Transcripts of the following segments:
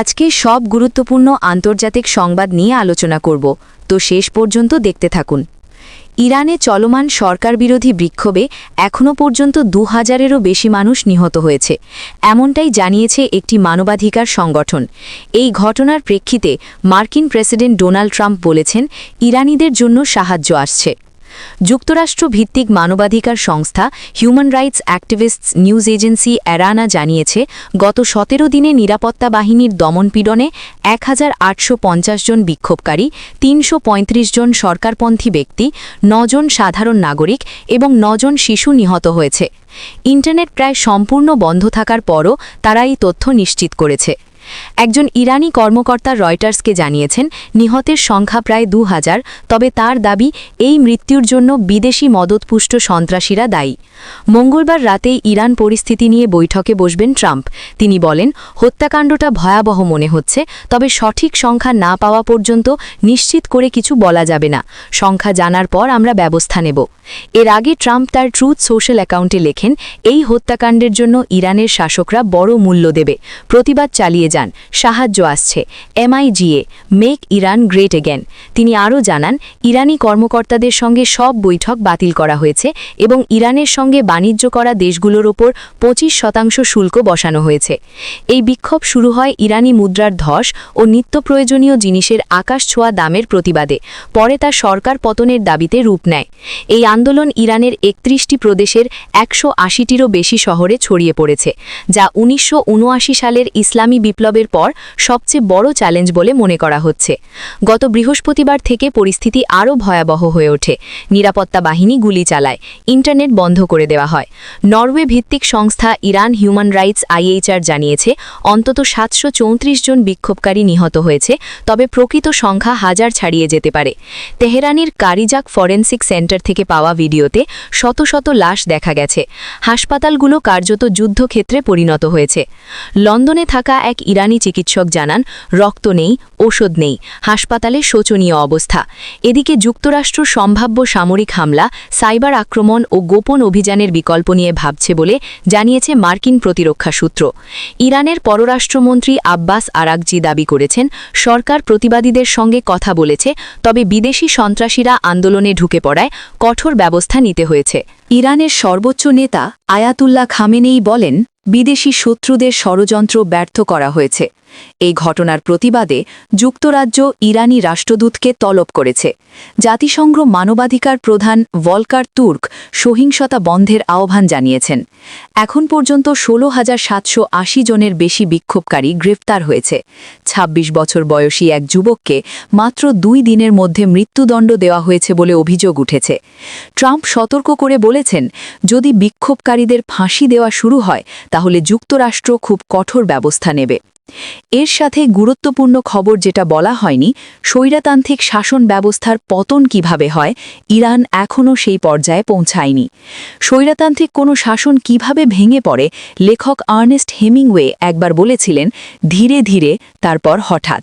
আজকে সব গুরুত্বপূর্ণ আন্তর্জাতিক সংবাদ নিয়ে আলোচনা করব। তো শেষ পর্যন্ত দেখতে থাকুন। ইরানে চলমান সরকার বিরোধী বিক্ষোভে এখনও পর্যন্ত দু হাজারেরও বেশি মানুষ নিহত হয়েছে। এমনটাই জানিয়েছে একটি মানবাধিকার সংগঠন। এই ঘটনার প্রেক্ষিতে মার্কিন প্রেসিডেন্ট ডোনাল্ড ট্রাম্প বলেছেন, ইরানিদের জন্য সাহায্য আসছে। যুক্তরাষ্ট্র ভিত্তিক মানবাধিকার সংস্থা human rights activists news agency HRANA জানিয়েছে, গত সতেরো দিনে নিরাপত্তা বাহিনীর দমনপীড়নে এক হাজার আটশো পঞ্চাশ জন বিক্ষোভকারী, তিনশো পঁয়ত্রিশ জন সরকারপন্থী ব্যক্তি, নজন সাধারণ নাগরিক এবং নজন শিশু নিহত হয়েছে। ইন্টারনেট প্রায় সম্পূর্ণ বন্ধ থাকার পরও তারা এই তথ্য নিশ্চিত করেছে। একজন ইরানি কর্মকর্তা রয়টার্সকে জানিয়েছেন, নিহতের সংখ্যা প্রায় দু হাজার তবে তার দাবি, এই মৃত্যুর জন্য বিদেশি মদতপুষ্ট সন্ত্রাসীরা দায়ী। মঙ্গলবার রাতেই ইরান পরিস্থিতি নিয়ে বৈঠকে বসবেন ট্রাম্প। তিনি বলেন, হত্যাকাণ্ডটা ভয়াবহ মনে হচ্ছে, তবে সঠিক সংখ্যা না পাওয়া পর্যন্ত নিশ্চিত করে কিছু বলা যাবে না। সংখ্যা জানার পর আমরা ব্যবস্থা নেব। এর আগে ট্রাম্প তার ট্রুথ সোশ্যাল অ্যাকাউন্টে লেখেন, এই হত্যাকাণ্ডের জন্য ইরানের শাসকরা বড় মূল্য দেবে, প্রতিবাদ চালিয়ে যান, সাহায্য আসছে। MIGA make Iran great again তিনি আরও জানান, ইরানি কর্মকর্তাদের সঙ্গে সব বৈঠক বাতিল করা হয়েছে এবং ইরানের সঙ্গে বাণিজ্য করা দেশগুলোর ওপর পঁচিশ শতাংশ শুল্ক বসানো হয়েছে। এই বিক্ষোভ শুরু হয় ইরানি মুদ্রার ধস ও নিত্য প্রয়োজনীয় জিনিসের আকাশ ছোঁয়া দামের প্রতিবাদে। পরে তা সরকার পতনের দাবিতে রূপ নেয়। এই আন্দোলন ইরানের একত্রিশটি প্রদেশের একশো আশিটিরও বেশি শহরে ছড়িয়ে পড়েছে, যা উনিশশো উনআশি সালের ইসলামী বিপ্লবের পর সবচেয়ে বড় চ্যালেঞ্জ বলে মনে করা হচ্ছে। গত বৃহস্পতিবার থেকে পরিস্থিতি আরও ভয়াবহ হয়ে ওঠে। নিরাপত্তা বাহিনী গুলি চালায়, ইন্টারনেট বন্ধ করে দেওয়া হয়। নরওয়ে ভিত্তিক সংস্থা ইরান হিউম্যান রাইটস আইএইচআর জানিয়েছে, অন্তত সাতশো চৌত্রিশ জন বিক্ষোভকারী নিহত হয়েছে, তবে প্রকৃত সংখ্যা হাজার ছাড়িয়ে যেতে পারে। তেহরানির কারিজাক ফরেন্সিক সেন্টার থেকে পাওয়া ভিডিওতে শত শত লাশ দেখা গেছে। হাসপাতালগুলো কার্যত যুদ্ধক্ষেত্রে পরিণত হয়েছে। লন্ডনে থাকা এক ইরানি চিকিৎসক জানান, রক্ত নেই, ওষুধ নেই, হাসপাতালে শোচনীয় অবস্থা। এদিকে যুক্তরাষ্ট্র সম্ভাব্য সামরিক হামলা, সাইবার আক্রমণ ও গোপন অভিযানের বিকল্প নিয়ে ভাবছে বলে জানিয়েছে মার্কিন প্রতিরক্ষা সূত্র। ইরানের পররাষ্ট্রমন্ত্রী আব্বাস আরাকজি দাবি করেছেন, সরকার প্রতিবাদীদের সঙ্গে কথা বলেছে, তবে বিদেশি সন্ত্রাসীরা আন্দোলনে ঢুকে পড়ায় কঠোর ব্যবস্থা নিতে হয়েছে। ইরানের সর্বোচ্চ নেতা আয়াতুল্লাহ খামেনেই বলেন বিদেশি শত্রুদের ষড়যন্ত্র ব্যর্থ করা হয়েছে। এই ঘটনার প্রতিবাদে যুক্তরাজ্য ইরানি রাষ্ট্রদূতকে তলব করেছে। জাতিসংঘ মানবাধিকার প্রধান ভলকার তুর্ক সহিংসতা বন্ধের আহ্বান জানিয়েছেন। এখন পর্যন্ত ষোলো হাজার সাতশো আশি জনের বেশি বিক্ষোভকারী গ্রেফতার হয়েছে। ২৬ বছর বয়সী এক যুবককে মাত্র দুই দিনের মধ্যে মৃত্যুদণ্ড দেওয়া হয়েছে বলে অভিযোগ উঠেছে। ট্রাম্প সতর্ক করে বলেছেন, যদি বিক্ষোভকারীদের ফাঁসি দেওয়া শুরু হয়, তাহলে যুক্তরাষ্ট্র খুব কঠোর ব্যবস্থা নেবে। এর সাথে গুরুত্বপূর্ণ খবর যেটা বলা হয়নি, স্বৈরাতান্ত্রিক শাসন ব্যবস্থার পতন কীভাবে হয়, ইরান এখনও সেই পর্যায়ে পৌঁছায়নি। স্বৈরাতান্ত্রিক কোনো শাসন কীভাবে ভেঙে পড়ে, লেখক আর্নেস্ট হেমিংওয়ে একবার বলেছিলেন, ধীরে ধীরে তারপর হঠাৎ।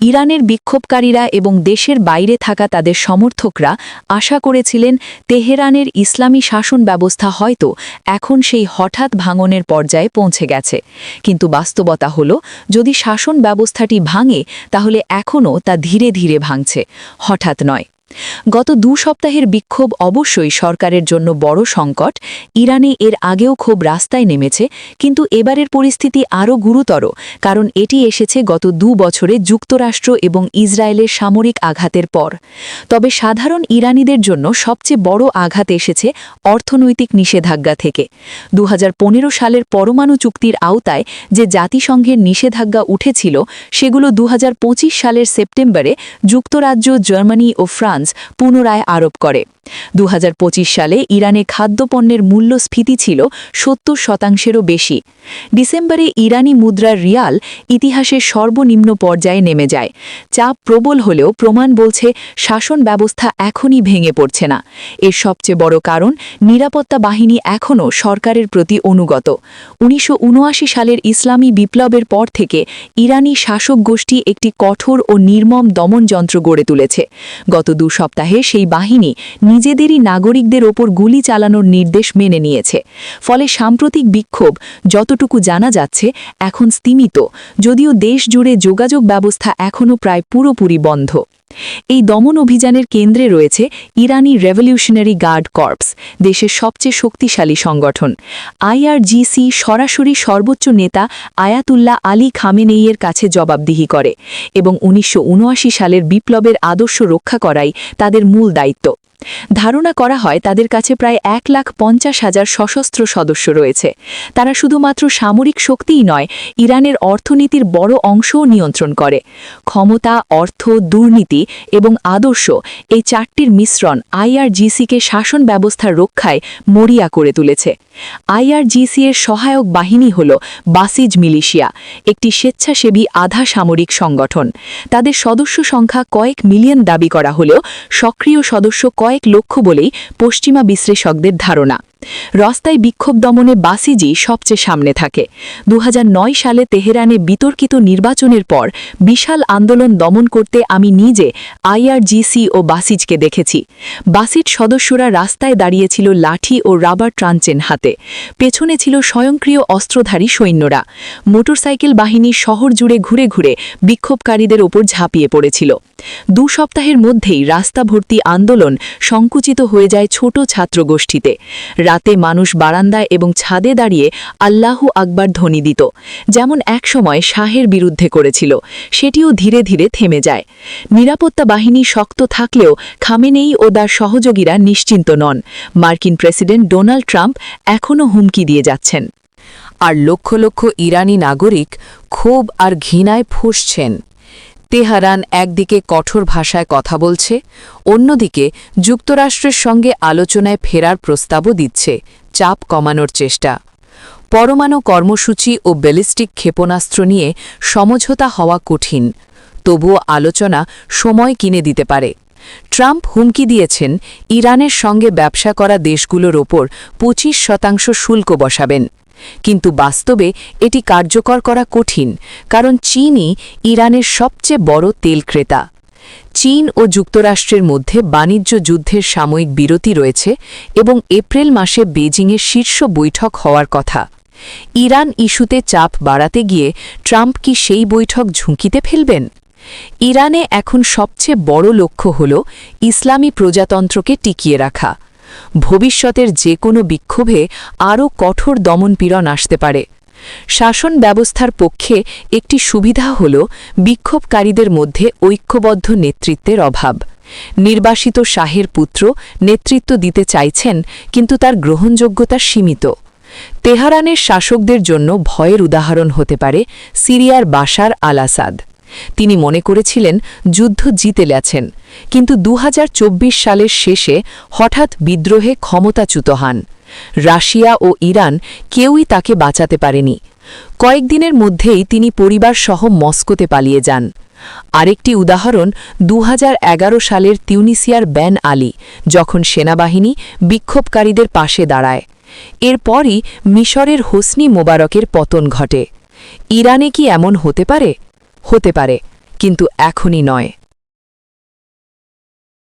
ইরানের বিক্ষোভকারীরা এবং দেশের বাইরে থাকা তাদের সমর্থকরা আশা করেছিলেন, তেহরানের ইসলামী শাসন ব্যবস্থা হয়তো এখন সেই হঠাৎ ভাঙনের পর্যায়ে পৌঁছে গেছে। কিন্তু বাস্তবতা হল যদি শাসন ব্যবস্থাটি ভাঙে তাহলে এখনও তা ধীরে ধীরে ভাঙছে। হঠাৎ নয়। গত দু সপ্তাহের বিক্ষোভ অবশ্যই সরকারের জন্য বড় সংকট। ইরানে এর আগেও ক্ষোভ রাস্তায় নেমেছে, কিন্তু এবারের পরিস্থিতি আরও গুরুতর, কারণ এটি এসেছে গত দু বছরে যুক্তরাষ্ট্র এবং ইসরায়েলের সামরিক আঘাতের পর। তবে সাধারণ ইরানিদের জন্য সবচেয়ে বড় আঘাত এসেছে অর্থনৈতিক নিষেধাজ্ঞা থেকে। দু হাজার পনেরো সালের পরমাণু চুক্তির আওতায় যে জাতিসংঘের নিষেধাজ্ঞা উঠেছিল, সেগুলো দু হাজার পঁচিশ সালের সেপ্টেম্বরে যুক্তরাজ্য, জার্মানি ও ফ্রান্স ফ্রান্স পুনরায় আরোপ করে। দু হাজার পঁচিশ সালে ইরানে খাদ্যপণ্যের মূল্যস্ফীতি ছিল সত্তর শতাংশেরও বেশি। ডিসেম্বরে ইরানি মুদ্রার রিয়াল ইতিহাসের সর্বনিম্ন পর্যায়ে নেমে যায়। চাপ প্রবল হলেও প্রমাণ বলছে শাসন ব্যবস্থা এখনই ভেঙে পড়ছে না। এর সবচেয়ে বড় কারণ, নিরাপত্তা বাহিনী এখনও সরকারের প্রতি অনুগত। উনিশশো উনআশি সালের ইসলামী বিপ্লবের পর থেকে ইরানি শাসক গোষ্ঠী একটি কঠোর ও নির্মম দমনযন্ত্র গড়ে তুলেছে। গত দু সপ্তাহে সেই বাহিনী নিজেদেরই নাগরিকদের ওপর গুলি চালানোর নির্দেশ মেনে নিয়েছে। ফলে সাম্প্রতিক বিক্ষোভ যতটুকু জানা যাচ্ছে, এখন স্তিমিত। যদিও দেশ জুড়ে যোগাযোগ ব্যবস্থা এখনও প্রায় পুরোপুরি বন্ধ। এই দমন অভিযানের কেন্দ্রে রয়েছে ইরানি রেভলিউশনারি গার্ড কর্পস, দেশের সবচেয়ে শক্তিশালী সংগঠন। আইআরজিসি সরাসরি সর্বোচ্চ নেতা আয়াতুল্লাহ আলী খামেনেইয়ের কাছে জবাবদিহি করে এবং উনিশশো উনআশি সালের বিপ্লবের আদর্শ রক্ষা করাই তাদের মূল দায়িত্ব। ধারণা করা হয় তাদের কাছে প্রায় এক লাখ পঞ্চাশ হাজার সশস্ত্র সদস্য রয়েছে। তারা শুধুমাত্র সামরিক শক্তিই নয়, ইরানের অর্থনীতির বড় অংশও নিয়ন্ত্রণ করে। ক্ষমতা, অর্থ, দুর্নীতি এবং আদর্শ এই চারটির মিশ্রণ আইআরজিসিকে শাসন ব্যবস্থার রক্ষায় মরিয়া করে তুলেছে। আইআরজিসি এর সহায়ক বাহিনী হল বাসিজ মিলিশিয়া, একটি স্বেচ্ছাসেবী আধা সামরিক সংগঠন। তাদের সদস্য সংখ্যা কয়েক মিলিয়ন দাবি করা হলেও সক্রিয় সদস্য কয়েক লক্ষ বলেই পশ্চিমা বিশ্লেষকদের ধারণা। রাস্তায় বিক্ষোভ দমনে বাসিজি সবচেয়ে সামনে থাকে। দু হাজার নয় সালে তেহরানে বিতর্কিত নির্বাচনের পর বিশাল আন্দোলন দমন করতে আমি নিজে আইআরজিসি ও বাসিজকে দেখেছি। বাসিজ সদস্যরা রাস্তায় দাঁড়িয়েছিল লাঠি ও রাবার ট্রাঞ্চেন হাতে। পেছনে ছিল স্বয়ংক্রিয় অস্ত্রধারী সৈন্যরা। মোটরসাইকেল বাহিনী শহর জুড়ে ঘুরে ঘুরে বিক্ষোভকারীদের ওপর ঝাঁপিয়ে পড়েছিল। দু সপ্তাহের মধ্যেই রাস্তা ভর্তি আন্দোলন সংকুচিত হয়ে যায় ছোট ছাত্রগোষ্ঠীতে। রাতে মানুষ বারান্দায় এবং ছাদে দাঁড়িয়ে আল্লাহু আকবার ধ্বনি দিত, যেমন একসময় শাহের বিরুদ্ধে করেছিল। সেটিও ধীরে ধীরে থেমে যায়। নিরাপত্তা বাহিনী শক্ত থাকলেও খামেনেই ও তার সহযোগীরা নিশ্চিন্ত নন। মার্কিন প্রেসিডেন্ট ডোনাল্ড ট্রাম্প এখনও হুমকি দিয়ে যাচ্ছেন। আর লক্ষ লক্ষ ইরানি নাগরিক ক্ষোভ আর ঘৃণায় ফুসছেন। তেহারান একদিকে কঠোর ভাষায় কথা বলছে, অন্যদিকে যুক্তরাষ্ট্রের সঙ্গে আলোচনায় ফেরার প্রস্তাবও দিচ্ছে, চাপ কমানোর চেষ্টা। পরমাণু কর্মসূচি ও ব্যালিস্টিক ক্ষেপণাস্ত্র নিয়ে সমঝোতা হওয়া কঠিন, তবুও আলোচনা সময় কিনে দিতে পারে। ট্রাম্প হুমকি দিয়েছেন, ইরানের সঙ্গে ব্যবসা করা দেশগুলোর ওপর পঁচিশ শতাংশ শুল্ক বসাবেন। কিন্তু বাস্তবে এটি কার্যকর করা কঠিন, কারণ চীনই ইরানের সবচেয়ে বড় তেল ক্রেতা। চীন ও যুক্তরাষ্ট্রের মধ্যে বাণিজ্য যুদ্ধের সাময়িক বিরতি রয়েছে এবং এপ্রিল মাসে বেজিংয়ে শীর্ষ বৈঠক হওয়ার কথা। ইরান ইস্যুতে চাপ বাড়াতে গিয়ে ট্রাম্প কি সেই বৈঠক ঝুঁকিতে ফেলবেন? ইরানে এখন সবচেয়ে বড় লক্ষ্য হল ইসলামী প্রজাতন্ত্রকে টিকিয়ে রাখা। ভবিষ্যতের যে কোনো বিক্ষোভে আরও কঠোর দমনপীড়ন আসতে পারে। শাসন ব্যবস্থার পক্ষে একটি সুবিধা হল বিক্ষোভকারীদের মধ্যে ঐক্যবদ্ধ নেতৃত্বের অভাব। নির্বাসিত শাহের পুত্র নেতৃত্ব দিতে চাইছেন, কিন্তু তার গ্রহণযোগ্যতা সীমিত। তেহারানের শাসকদের জন্য ভয়ের উদাহরণ হতে পারে সিরিয়ার বাশার আল আসাদ তিনি মনে করেছিলেন যুদ্ধ জিতে লেছেন কিন্তু দু হাজার চব্বিশ সালের শেষে হঠাৎ বিদ্রোহে ক্ষমতাচ্যুত হন। রাশিয়া ও ইরান কেউই তাকে বাঁচাতে পারেনি। কয়েকদিনের মধ্যেই তিনি পরিবারসহ মস্কোতে পালিয়ে যান। আরেকটি উদাহরণ দু হাজার এগারো সালের তিউনিসিয়ার ব্যান আলী, যখন সেনাবাহিনী বিক্ষোভকারীদের পাশে দাঁড়ায়। এরপরই মিশরের হোসনি মোবারকের পতন ঘটে। ইরানে কি এমন হতে পারে? হতে পারে কিন্তু এখনই নয়।